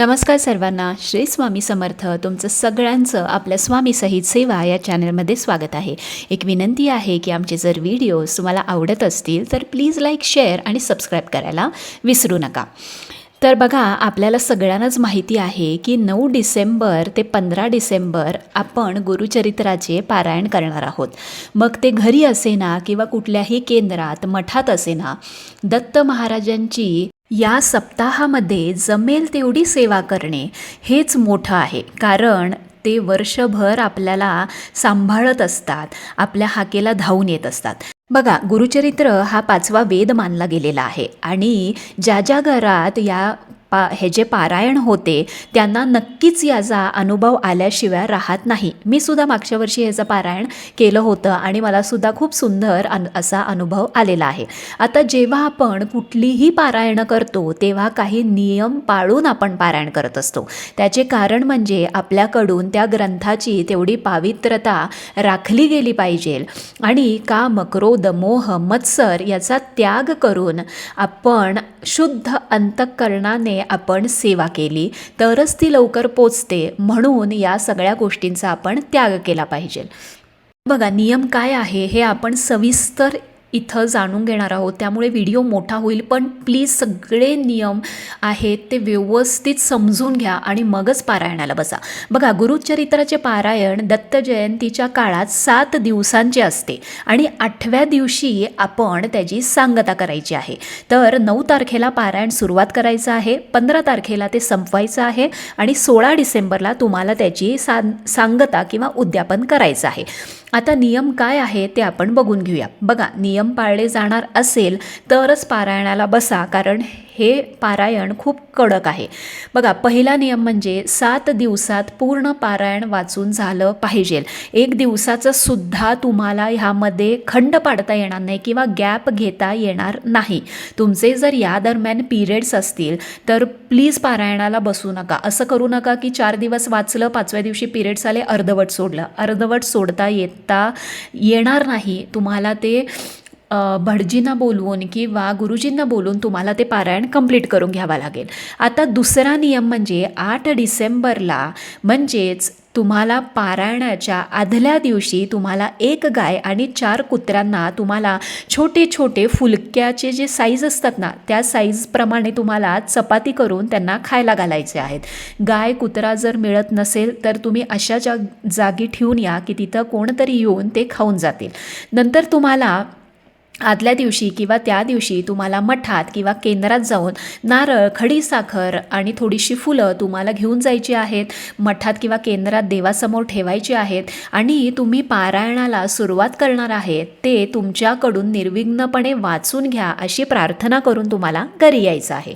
नमस्कार सर्वांना. श्री स्वामी समर्थ तुमचं सगळ्यांचं आपल्या स्वामी सहित सेवा या चॅनलमध्ये स्वागत आहे. एक विनंती आहे की आमचे जर व्हिडिओज तुम्हाला आवडत असतील तर प्लीज लाईक शेअर आणि सबस्क्राईब करायला विसरू नका. तर बघा आपल्याला सगळ्यांनाच माहिती आहे की नऊ डिसेंबर ते पंधरा डिसेंबर आपण गुरुचरित्राचे पारायण करणार आहोत. मग ते घरी असे ना किंवा कुठल्याही केंद्रात मठात असे ना दत्त महाराजांची या सप्ताहामध्ये जमेल तेवढी सेवा करणे हेच मोठं आहे. कारण ते वर्षभर आपल्याला सांभाळत असतात. आपल्या हाकेला धावून येत असतात. बघा गुरुचरित्र हा पाचवा वेद मानला गेलेला आहे. आणि ज्या ज्या घरात या पा हे जे पारायण होते त्यांना नक्कीच याचा अनुभव आल्याशिवाय राहत नाही. मी सुद्धा मागच्या वर्षी ह्याचं पारायण केलं होतं आणि मला सुद्धा खूप सुंदर अन असा अनुभव आलेला आहे. आता जेव्हा आपण कुठलीही पारायणं करतो तेव्हा काही नियम पाळून आपण पारायण करत असतो. त्याचे कारण म्हणजे आपल्याकडून त्या ग्रंथाची तेवढी पावित्रता राखली गेली पाहिजे आणि काम क्रोध मोह मत्सर याचा त्याग करून आपण शुद्ध अंतःकरणाने आपण सेवा केली तरच ती लवकर पोचते म्हणून या सगळ्या गोष्टींचा आपण त्याग केला पाहिजे. बघा नियम काय आहे हे आपण सविस्तर इथं जाणून घेणार आहोत. त्यामुळे व्हिडिओ मोठा होईल पण प्लीज सगळे नियम आहेत ते व्यवस्थित समजून घ्या आणि मगच पारायणाला बसा. बघा गुरुचरित्राचे पारायण दत्त जयंतीच्या काळात सात दिवसांचे असते आणि आठव्या दिवशी आपण त्याची सांगता करायची आहे. तर नऊ तारखेला पारायण सुरुवात करायचं आहे पंधरा तारखेला ते संपवायचं आहे आणि सोळा डिसेंबरला तुम्हाला त्याची सांग सांगता किंवा उद्यापन करायचं आहे. आता नियम काय आहे ते आपण बघून घेऊया. बघा नियम पाळले जाणार असेल तरच पारायणाला बसा कारण हे पारायण खूप कडक आहे. बघा पहिला नियम म्हणजे सात दिवसात पूर्ण पारायण वाचून झालं पाहिजे. एक दिवसाचं सुद्धा तुम्हाला ह्यामध्ये खंड पाडता येणार नाही किंवा गॅप घेता येणार नाही. तुमचे जर या दरम्यान पिरियड्स असतील तर प्लीज पारायणाला बसू नका. असं करू नका की चार दिवस वाचलं पाचव्या दिवशी पिरियड्स आले अर्धवट सोडलं. अर्धवट सोडता येता येणार नाही. तुम्हाला ते भटजींना बोलवून किंवा गुरुजींना बोलून तुम्हाला ते पारायण कंप्लीट करून घ्यावा लागेल. आता दुसरा नियम म्हणजे आठ डिसेंबरला म्हणजेच तुम्हाला पारायणाच्या आदल्या दिवशी तुम्हाला एक गाय आणि चार कुत्र्यांना तुम्हाला छोटे छोटे फुलक्याचे जे साईज असतात ना त्या साईजप्रमाणे तुम्हाला चपाती करून त्यांना खायला घालायचे आहेत. गाय कुत्रा जर मिळत नसेल तर तुम्ही अशा जा जागी ठेवून या की तिथं कोणतरी येऊन ते खाऊन जातील. नंतर तुम्हाला आदल्या दिवशी किंवा त्या दिवशी तुम्हाला मठात किंवा केंद्रात जाऊन नारळ खडीसाखर आणि थोडीशी फुलं तुम्हाला घेऊन जायची आहेत. मठात किंवा केंद्रात देवासमोर ठेवायची आहेत आणि तुम्ही पारायणाला सुरुवात करणार आहे ते तुमच्याकडून निर्विघ्नपणे वाचून घ्या अशी प्रार्थना करून तुम्हाला घरी यायचं आहे.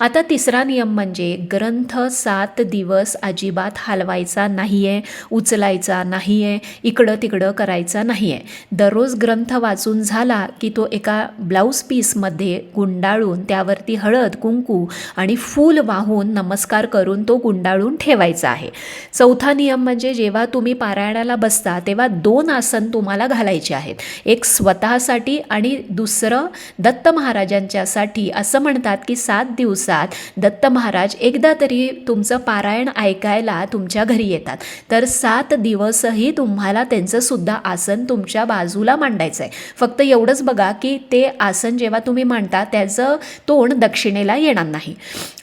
आता तिसरा नियम म्हणजे ग्रंथ सात दिवस अजिबात हलवायचा नाही आहे उचलायचा नाही आहे इकडं तिकडं करायचा नाही आहे दररोज ग्रंथ वाचून झाला की तो एका ब्लाऊज पीसमध्ये गुंडाळून त्यावरती हळद कुंकू आणि फूल वाहून नमस्कार करून तो गुंडाळून ठेवायचा आहे. चौथा नियम म्हणजे जेव्हा तुम्ही पारायणाला बसता तेव्हा दोन आसन तुम्हाला घालायचे आहेत. एक स्वतःसाठी आणि दुसरं दत्त महाराजांच्यासाठी. असं म्हणतात की सात दिवस दिवसात दत्त महाराज एकदा तरी तुमचं पारायण ऐकायला तुमच्या घरी येतात. तर सात दिवसही तुम्हाला त्यांचं सुद्धा आसन तुमच्या बाजूला मांडायचं आहे फक्त एवढंच बघा की ते आसन जेव्हा तुम्ही मांडता त्याचं तोंड दक्षिणेला येणार नाही.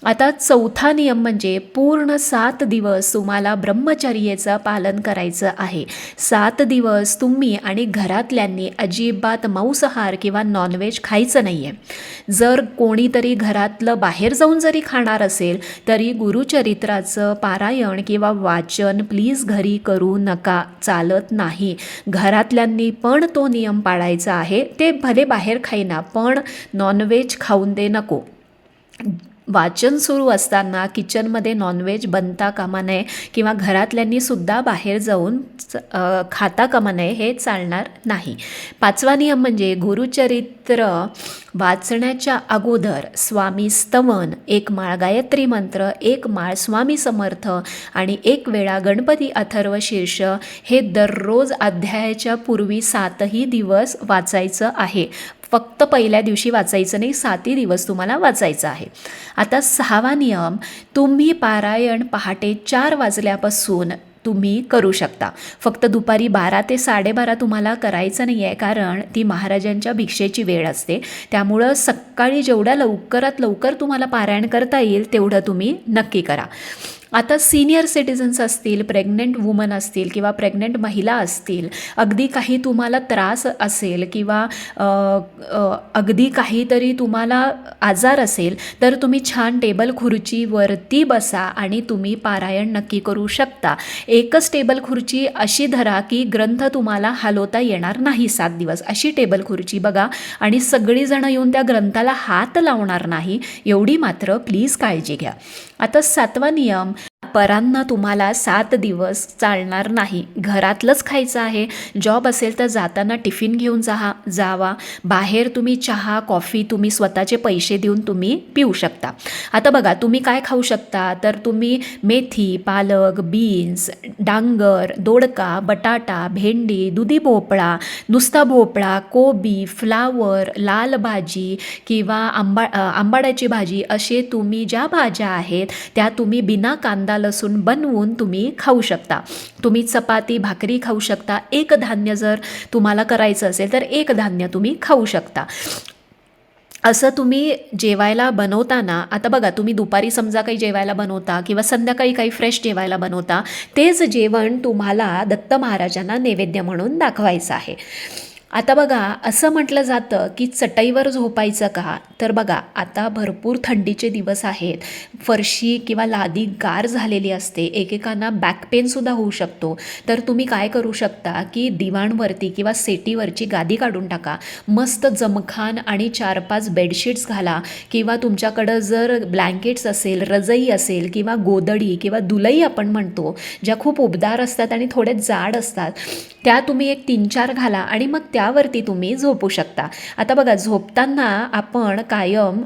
आता चौथा नियम म्हणजे पूर्ण सात दिवस तुम्हाला ब्रह्मचर्येचं पालन करायचं आहे. सात दिवस तुम्ही आणि घरातल्यांनी अजिबात मांसाहार किंवा नॉनव्हेज खायचं नाही आहे जर कोणीतरी घरातलं बाहेर जाऊन जरी खाणार असेल तरी गुरुचरित्राचं पारायण किंवा वाचन प्लीज घरी करू नका चालत नाही. घरातल्यांनी पण तो नियम पाळायचा आहे ते भले बाहेर खाईना पण नॉनव्हेज खाऊन दे नको. वाचन सुरू असताना किचनमध्ये नॉनव्हेज बनता कामा नये किंवा घरातल्यांनीसुद्धा बाहेर जाऊन च- खाता कामा नये हे चालणार नाही. पाचवा नियम म्हणजे गुरुचरित्र वाचण्याच्या अगोदर स्वामी स्तवन एक माळ गायत्री मंत्र एक माळ स्वामी समर्थ आणि एक वेळा गणपती अथर्व शीर्ष हे दररोज अध्यायाच्या पूर्वी सातही दिवस वाचायचं आहे. फक्त पहिल्या दिवशी वाचायचं नाही सातही दिवस तुम्हाला वाचायचं आहे. आता सहावा नियम तुम्ही पारायण पहाटे चार वाजल्यापासून तुम्ही करू शकता. फक्त दुपारी बारा ते साडेबारा तुम्हाला करायचं नाही आहे कारण ती महाराजांच्या भिक्षेची वेळ असते. त्यामुळं सकाळी जेवढ्या लवकरात लवकर तुम्हाला पारायण करता येईल तेवढं तुम्ही नक्की करा. आता सिनियर सिटिझन्स असतील प्रेग्नंट वुमन असतील किंवा प्रेग्नंट महिला असतील अगदी काही तुम्हाला त्रास असेल किंवा अगदी काहीतरी तुम्हाला आजार असेल तर तुम्ही छान टेबल खुर्चीवरती बसा आणि तुम्ही पारायण नक्की करू शकता. एकच टेबल खुर्ची अशी धरा की ग्रंथ तुम्हाला हलवता येणार नाही सात दिवस. अशी टेबल खुर्ची बघा आणि सगळीजणं येऊन त्या ग्रंथाला हात लावणार नाही एवढी मात्र प्लीज काळजी घ्या. आता सातवा नियम परांना तुम्हाला सात दिवस चालणार नाही. घरातलंच खायचं आहे. जॉब असेल तर जाताना टिफिन घेऊन जा जावा. बाहेर तुम्ही चहा कॉफी तुम्ही स्वतःचे पैसे देऊन तुम्ही पिऊ शकता. आता बघा तुम्ही काय खाऊ शकता? तर तुम्ही मेथी पालक बीन्स डांगर दोडका बटाटा भेंडी दुधी भोपळा नुसता भोपळा कोबी फ्लावर लाल भाजी किंवा आंबा आंबाड्याची भाजी असे तुम्ही ज्या भाज्या आहेत त्या तुम्ही बिना कांदा लसूण बनवून तुम्ही खाऊ शकता. तुम्ही चपाती भाकरी खाऊ शकता. एक धान्य जर तुम्हाला करायचं असेल तर एक धान्य तुम्ही खाऊ शकता. असं तुम्ही जेवायला बनवताना आता बघा तुम्ही दुपारी समजा काही जेवायला बनवता किंवा संध्याकाळी काही फ्रेश जेवायला बनवता तेच जेवण तुम्हाला दत्त महाराजांना नैवेद्य म्हणून दाखवायचं आहे. आता बघा असं म्हटलं जातं की चटईवर झोपायचं का? तर बघा आता भरपूर थंडीचे दिवस आहेत. फरशी किंवा लादी गार झालेली असते. एकेकांना बॅक पेनसुद्धा होऊ शकतो. तर तुम्ही काय करू शकता की दिवाणवरती किंवा सेटीवरची गादी काढून टाका. मस्त जमखान आणि चार पाच बेडशीट्स घाला. किंवा तुमच्याकडं जर ब्लँकेट्स असेल रजई असेल किंवा गोदडी किंवा दुलई आपण म्हणतो ज्या खूप उबदार असतात आणि थोडे जाड असतात त्या तुम्ही एक तीन चार घाला आणि मग त्यावरती तुम्ही झोपू शकता. आता बघा झोपताना आपण कायम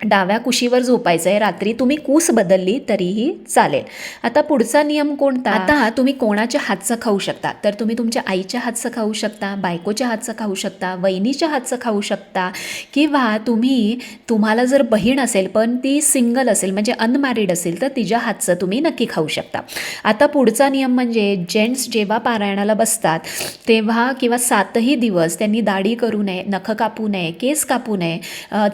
डाव्या कुशीवर झोपायचं आहे रात्री तुम्ही कूस बदलली तरीही चालेल. आता पुढचा नियम कोणता? आता तुम्ही कोणाच्या हातचं खाऊ शकता? तर तुम्ही तुमच्या आईच्या हातचं खाऊ शकता बायकोच्या हातचं खाऊ शकता वहिनीच्या हातचं खाऊ शकता किंवा तुम्ही तुम्हाला जर बहीण असेल पण ती सिंगल असेल म्हणजे अनमॅरिड असेल तर तिच्या हातचं तुम्ही नक्की खाऊ शकता. आता पुढचा नियम म्हणजे जेंट्स जेव्हा पारायणाला बसतात तेव्हा किंवा सातही दिवस त्यांनी दाढी करू नये नखं कापू नये केस कापू नये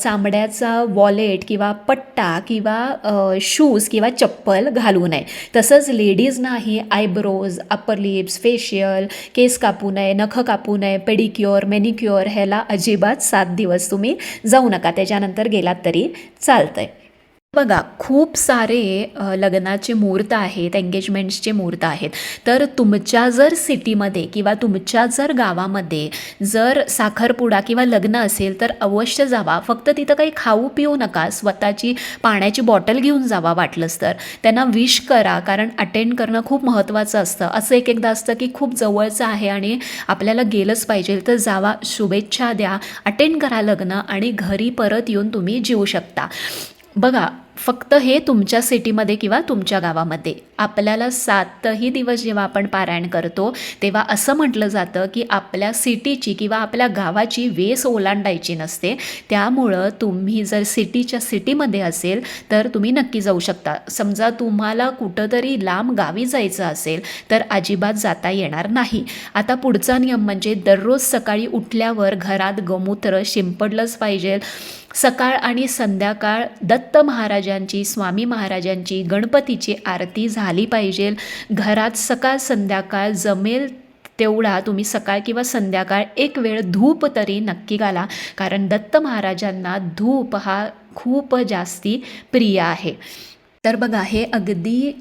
चामड्याचा वॉल वॉलेट किंवा पट्टा किंवा शूज किंवा चप्पल घालू नये. तसंच लेडीजनाही आयब्रोज अप्पर लिप्स फेशियल केस कापू नये नखं कापू नये पेडिक्युअर मेनिक्युअर ह्याला अजिबात सात दिवस तुम्ही जाऊ नका. त्याच्यानंतर गेलात तरी चालतंय. बघा खूप सारे लग्नाचे मुहूर्त आहेत एंगेजमेंट्सचे मुहूर्त आहेत. तर तुमच्या जर सिटीमध्ये किंवा तुमच्या जर गावामध्ये जर साखरपुडा किंवा लग्न असेल तर अवश्य जावा. फक्त तिथं काही खाऊ पिऊ नका. स्वतःची पाण्याची बॉटल घेऊन जावा वाटलंच तर. त्यांना विश करा कारण अटेंड करणं खूप महत्त्वाचं असतं. असं एक एकदा असतं की खूप जवळचं आहे आणि आपल्याला गेलंच पाहिजे. तर जावा शुभेच्छा द्या. अटेंड करा लग्न आणि घरी परत येऊन तुम्ही जीवू शकता. बघा फक्त हे तुमच्या सिटीमध्ये किंवा तुमच्या गावामध्ये. आपल्याला सातही दिवस जेव्हा आपण पारायण करतो तेव्हा असं म्हटलं जातं की आपल्या सिटीची किंवा आपल्या गावाची वेस ओलांडायची नसते. त्यामुळं तुम्ही जर सिटीच्या सिटीमध्ये असेल तर तुम्ही नक्की जाऊ शकता. समजा तुम्हाला कुठंतरी लांब गावी जायचं असेल तर अजिबात जाता येणार नाही. आता पुढचा नियम म्हणजे दररोज सकाळी उठल्यावर घरात गोमूत्र शिंपडलंच पाहिजे. सकाळ आणि संध्याकाळ दत्त महाराजांची स्वामी महाराजांची गणपतीची आरती झाली पाहिजे. घरात सकाळ संध्याकाळ जमेल तेवढा तुम्ही सकाळ किंवा संध्याकाळ एक वेळ धूप तरी नक्की घाला. कारण दत्त महाराजांना धूप हा खूप जास्ती प्रिय आहे. तर बघा हे अगदी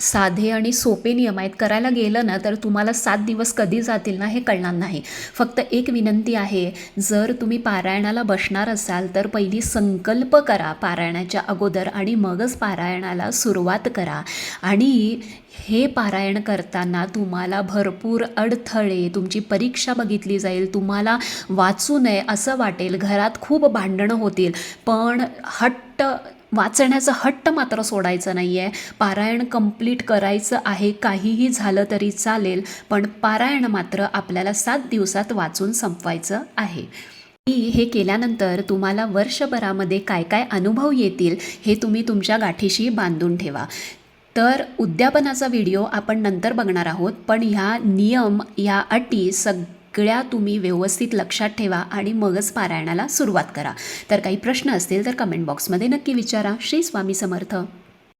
साधे आणि सोपे नियम आहेत. करायला गेलं ना तर तुम्हाला सात दिवस कधी जातील ना हे कळणार नाही. फक्त एक विनंती आहे जर तुम्ही पारायणाला बसणार असाल तर पहिली संकल्प करा पारायणाच्या अगोदर आणि मगच पारायणाला सुरुवात करा. आणि हे पारायण करताना तुम्हाला भरपूर अडथळे तुमची परीक्षा बघितली जाईल तुम्हाला वाचू नये असं वाटेल. घरात खूप भांडणं होतील. पण हट्ट वाचण्याचं हट्ट मात्र सोडायचं नाही आहे पारायण कंप्लीट करायचं आहे काहीही झालं तरी चालेल पण पारायण मात्र आपल्याला सात दिवसात वाचून संपवायचं आहे. हे केल्यानंतर तुम्हाला वर्षभरामध्ये काय काय अनुभव येतील हे तुम्ही तुमच्या गाठीशी बांधून ठेवा. तर उद्यापनाचा व्हिडिओ आपण नंतर बघणार आहोत पण ह्या नियम ह्या अटी सग सगळ्या तुम्ही व्यवस्थित लक्षात ठेवा आणि मगच पारायणाला सुरुवात करा. तर काही प्रश्न असतील तर कमेंट बॉक्समध्ये नक्की विचारा. श्री स्वामी समर्थ.